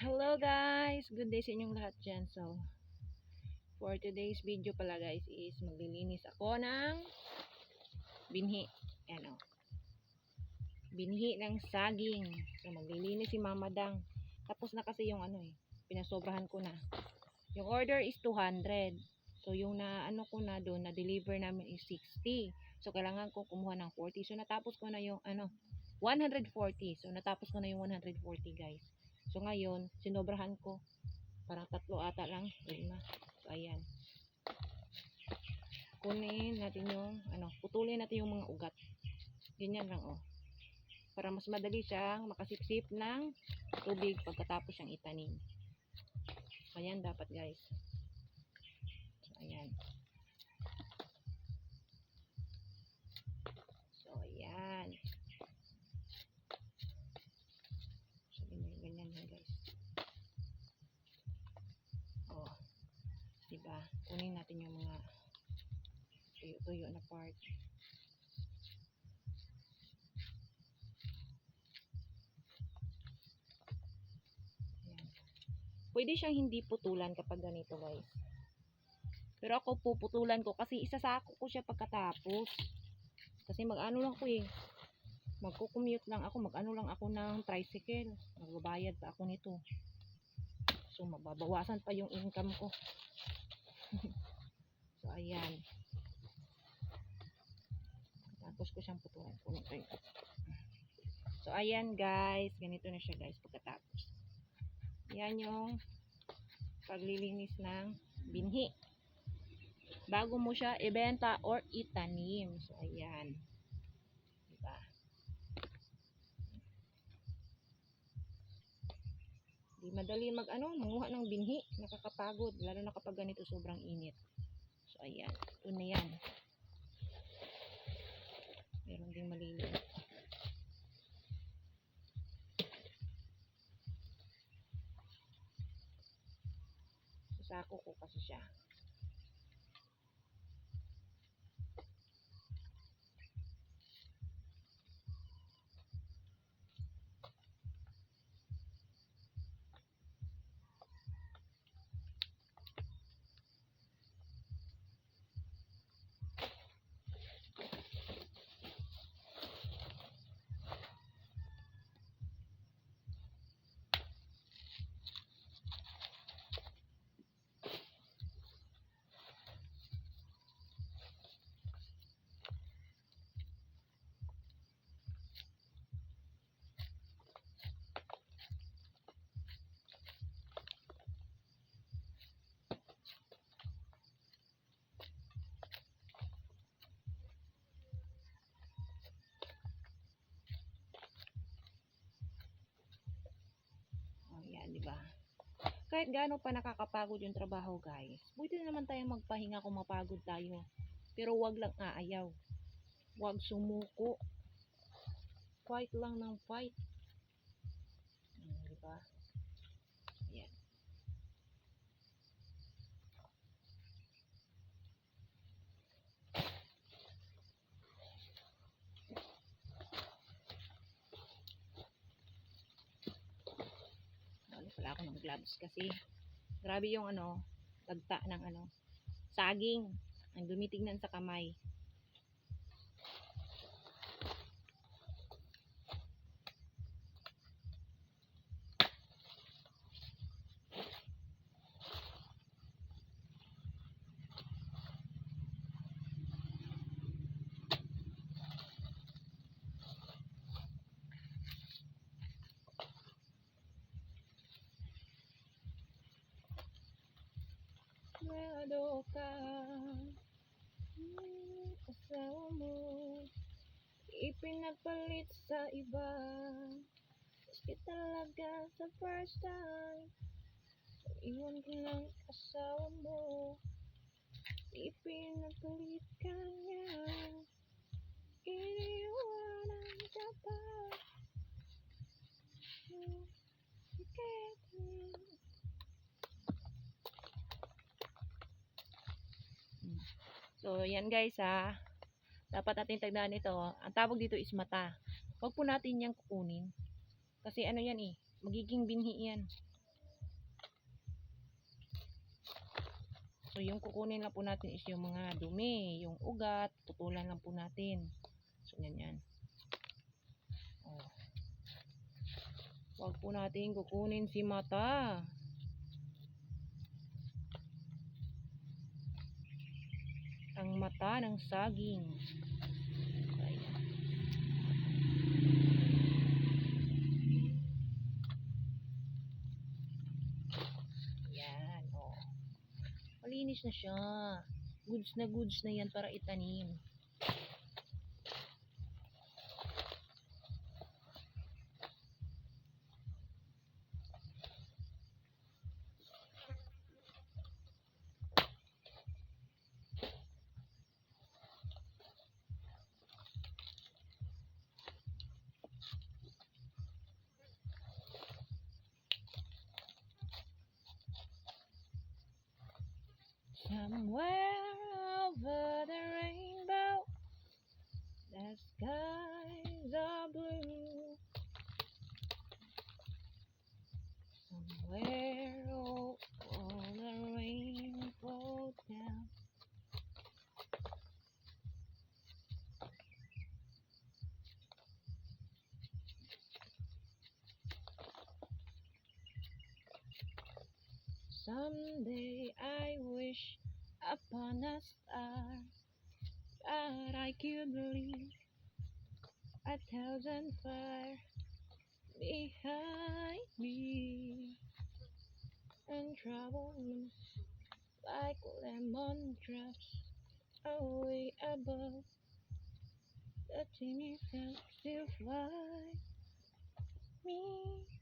Hello guys! Good day sa inyong lahat dyan. So, for today's video pala guys is maglilinis ako ng binhi. Ano? Binhi ng saging. So, maglilinis si Mama Dang. Tapos na kasi yung ano eh. Pinasobrahan ko na. Yung order is 200. So, yung na ano ko na doon, na deliver namin is 60. So, kailangan ko kumuha ng 40. So, natapos ko na yung ano, 140. So, natapos ko na yung 140 guys. So ngayon, sinobrahan ko. Parang tatlo ata lang. Lima. So ayan. Kunin natin yung, ano, putulin natin yung mga ugat. Ganyan lang oh. Para mas madali siyang makasipsip ng tubig pagkatapos siyang itanim. Ayan dapat guys. So ayan. So ayan. So, ganyan, ganyan lang guys. Oh. Diba? Kunin natin yung mga tuyo-tuyo na part. Pwede siyang hindi putulan kapag ganito guys. Pero ako puputulan ko kasi isasako ko siya pagkatapos. Kasi mag-ano lang ko eh magko-commute lang ako, mag-ano lang ako ng tricycle. Magbabayad pa ako nito. So, mababawasan pa yung income ko. so, ayan. Tapos ko siyang putulan. Puno yun. So, ayan guys. Ganito na siya guys pagkatapos. Yan yung paglilinis ng binhi. Bago mo siya ibenta or itanim. So, ayan. Di madali mag ano, manguha ng binhi. Nakakapagod. Lalo na kapag ganito sobrang init. So, ayan. Ito na yan. Meron ding maliliit. Sasako ko kasi siya. Oh, yan, ba? Kahit gaano pa nakakapagod yung trabaho, guys. Pwede na naman tayong magpahinga kung mapagod tayo. Pero wag lang aayaw. Wag sumuko. Fight lang ng fight. Hmm, di ba? Ayan. Ako ng gloves kasi grabe yung ano, tagta ng ano, saging. Ang dumitignan sa kamay. Mado ka asawa mo ipinapalit sa iba. Kasi talaga sa first time. Iwan ko ng asawa mo ipinapalit ka niya. Iniwanan So, yan guys ha. Dapat natin tagdaan ito. Ang tawag dito is mata. Huwag po natin yan kukunin. Kasi ano yan eh. Magiging binhi yan. So, yung kukunin lang po natin is yung mga dumi, yung ugat, tutulan lang po natin. So, yan yan. Oh. Huwag po natin kukunin si mata. Mata ng saging. Ayan. Yan, oh. Malinis na siya. Goods na goods na yan para itanim. Somewhere Someday I wish upon a star that I could leave a thousand fire behind me and travel like lemon drops away above the tiny can still fly me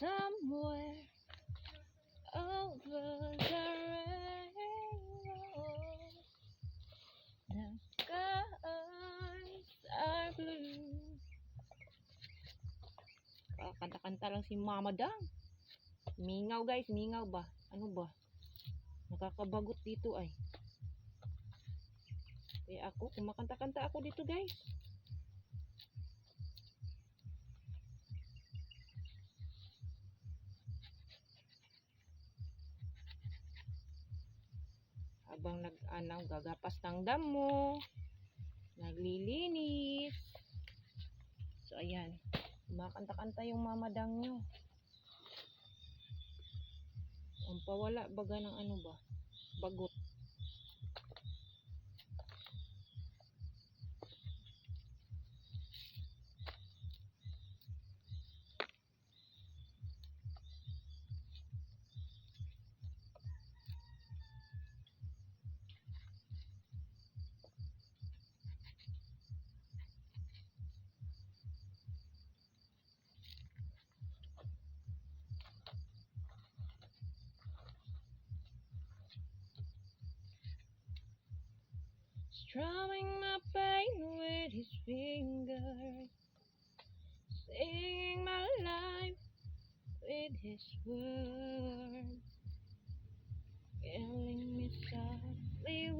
somewhere over the rainbow. The skies are blue. Kanta-kanta lang si Mama Dang. Mingaw guys, mingaw ba? Ano ba? Nakakabagot dito ay. Kaya ako, kumakanta-kanta ako dito guys. Habang nag-anaw gagapas ng damo naglilinis. So ayan. Kumakanta-kanta yung mamadang nyo ang pawala baga ng ano ba? Bagot strumming my pain with his fingers. Singing my life with his words. Killing me softly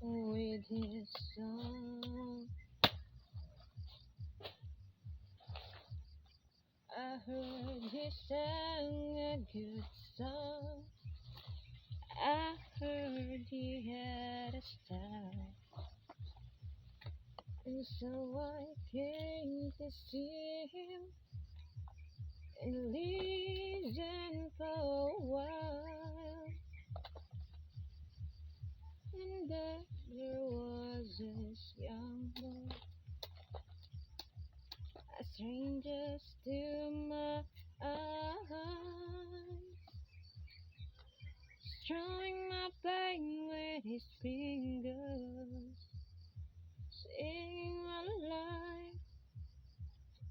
with his song. I heard he sang a good song. I heard he had a style. And so I came to see him and listen for a while. And there was this young boy, a stranger to my eyes strumming my pain with his fingers, singing my life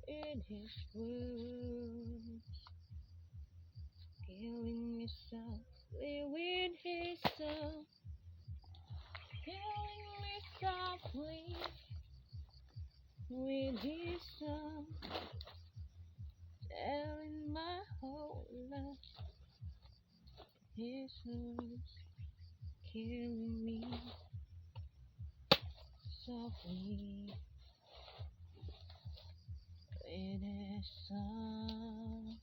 in his words, killing me softly with his song, killing me softly. with this song, telling my whole life. His arms carry me softly with his song.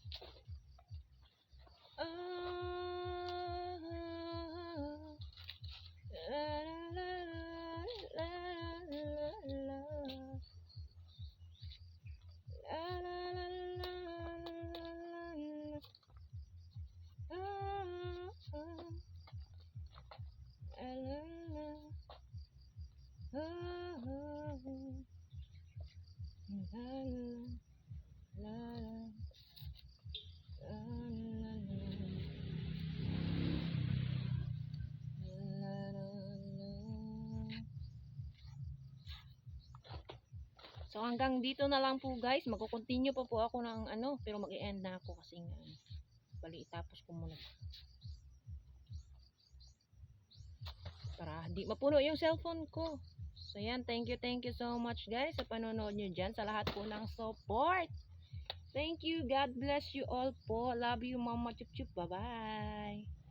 So hanggang dito na lang po guys. Magko-continue pa po ako ng ano, pero mag-end na ako kasi nga bali itapos ko muna. Para hindi mapuno yung cellphone ko. So yan, thank you, thank you so much guys sa panonood nyo dyan, sa lahat po ng support. Thank you, God bless you all po. Love you, Mama Chup Chup. Bye-bye.